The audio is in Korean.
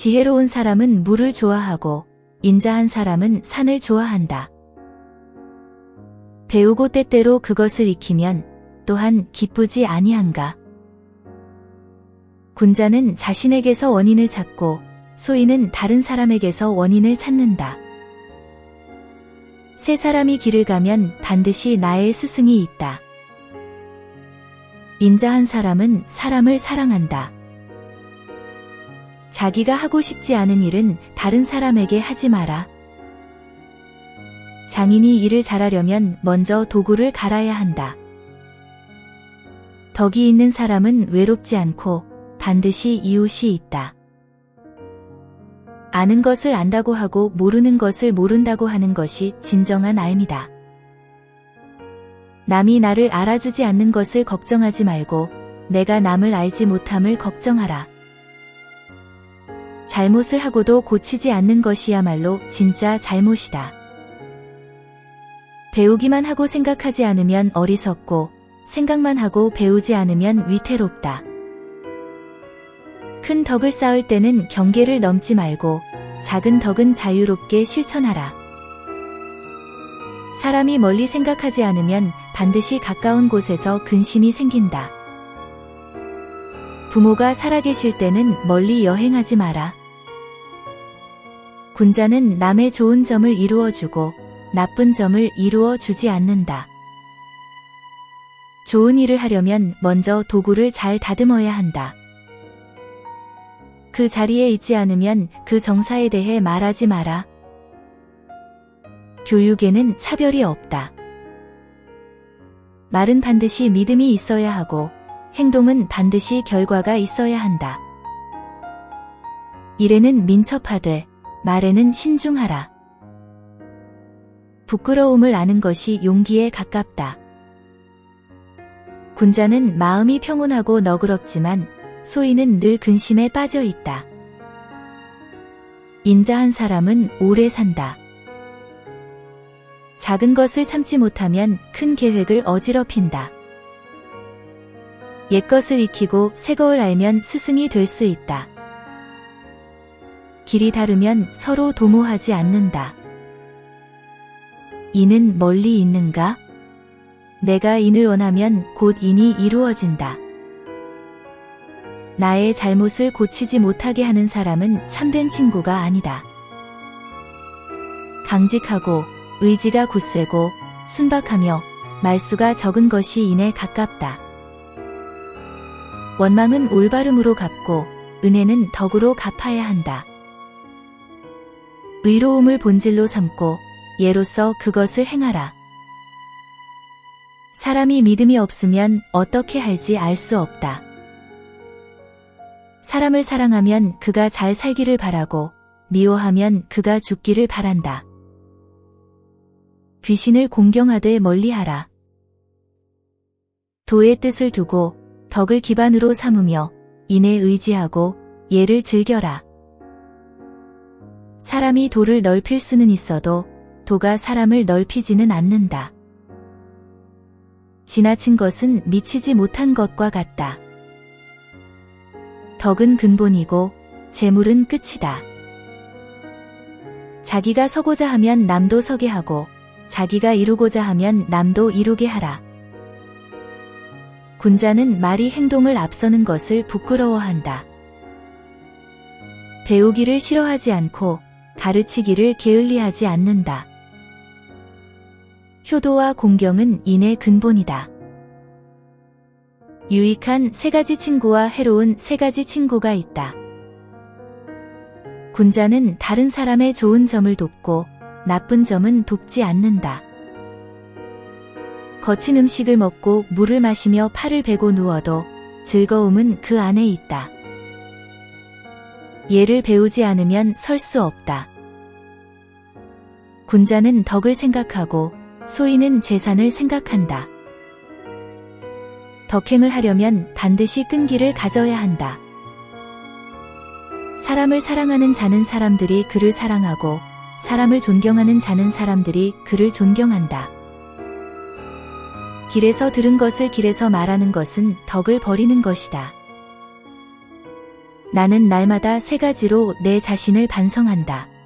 지혜로운 사람은 물을 좋아하고 인자한 사람은 산을 좋아한다. 배우고 때때로 그것을 익히면 또한 기쁘지 아니한가. 군자는 자신에게서 원인을 찾고 소인은 다른 사람에게서 원인을 찾는다. 세 사람이 길을 가면 반드시 나의 스승이 있다. 인자한 사람은 사람을 사랑한다. 자기가 하고 싶지 않은 일은 다른 사람에게 하지 마라. 장인이 일을 잘하려면 먼저 도구를 갈아야 한다. 덕이 있는 사람은 외롭지 않고 반드시 이웃이 있다. 아는 것을 안다고 하고 모르는 것을 모른다고 하는 것이 진정한 알미다. 남이 나를 알아주지 않는 것을 걱정하지 말고 내가 남을 알지 못함을 걱정하라. 잘못을 하고도 고치지 않는 것이야말로 진짜 잘못이다. 배우기만 하고 생각하지 않으면 어리석고 생각만 하고 배우지 않으면 위태롭다. 큰 덕을 쌓을 때는 경계를 넘지 말고 작은 덕은 자유롭게 실천하라. 사람이 멀리 생각하지 않으면 반드시 가까운 곳에서 근심이 생긴다. 부모가 살아계실 때는 멀리 여행하지 마라. 군자는 남의 좋은 점을 이루어주고 나쁜 점을 이루어 주지 않는다. 좋은 일을 하려면 먼저 도구를 잘 다듬어야 한다. 그 자리에 있지 않으면 그 정사에 대해 말하지 마라. 교육에는 차별이 없다. 말은 반드시 믿음이 있어야 하고 행동은 반드시 결과가 있어야 한다. 일에는 민첩하되 말에는 신중하라. 부끄러움을 아는 것이 용기에 가깝다. 군자는 마음이 평온하고 너그럽지만 소인은 늘 근심에 빠져 있다. 인자한 사람은 오래 산다. 작은 것을 참지 못하면 큰 계획을 어지럽힌다. 옛것을 익히고 새거를 알면 스승이 될 수 있다. 길이 다르면 서로 도모하지 않는다. 이는 멀리 있는가? 내가 인을 원하면 곧 인이 이루어진다. 나의 잘못을 고치지 못하게 하는 사람은 참된 친구가 아니다. 강직하고 의지가 굳세고 순박하며 말수가 적은 것이 인에 가깝다. 원망은 올바름으로 갚고 은혜는 덕으로 갚아야 한다. 의로움을 본질로 삼고 예로서 그것을 행하라. 사람이 믿음이 없으면 어떻게 할지 알 수 없다. 사람을 사랑하면 그가 잘 살기를 바라고 미워하면 그가 죽기를 바란다. 귀신을 공경하되 멀리하라. 도의 뜻을 두고 덕을 기반으로 삼으며 인에 의지하고 예를 즐겨라. 사람이 도를 넓힐 수는 있어도 도가 사람을 넓히지는 않는다. 지나친 것은 미치지 못한 것과 같다. 덕은 근본이고 재물은 끝이다. 자기가 서고자 하면 남도 서게 하고 자기가 이루고자 하면 남도 이루게 하라. 군자는 말이 행동을 앞서는 것을 부끄러워한다. 배우기를 싫어하지 않고 가르치기를 게을리하지 않는다. 효도와 공경은 인의 근본이다. 유익한 세 가지 친구와 해로운 세 가지 친구가 있다. 군자는 다른 사람의 좋은 점을 돕고 나쁜 점은 돕지 않는다. 거친 음식을 먹고 물을 마시며 팔을 베고 누워도 즐거움은 그 안에 있다. 예를 배우지 않으면 설 수 없다. 군자는 덕을 생각하고 소인은 재산을 생각한다. 덕행을 하려면 반드시 끈기를 가져야 한다. 사람을 사랑하는 자는 사람들이 그를 사랑하고 사람을 존경하는 자는 사람들이 그를 존경한다. 길에서 들은 것을 길에서 말하는 것은 덕을 버리는 것이다. 나는 날마다 세 가지로 내 자신을 반성한다.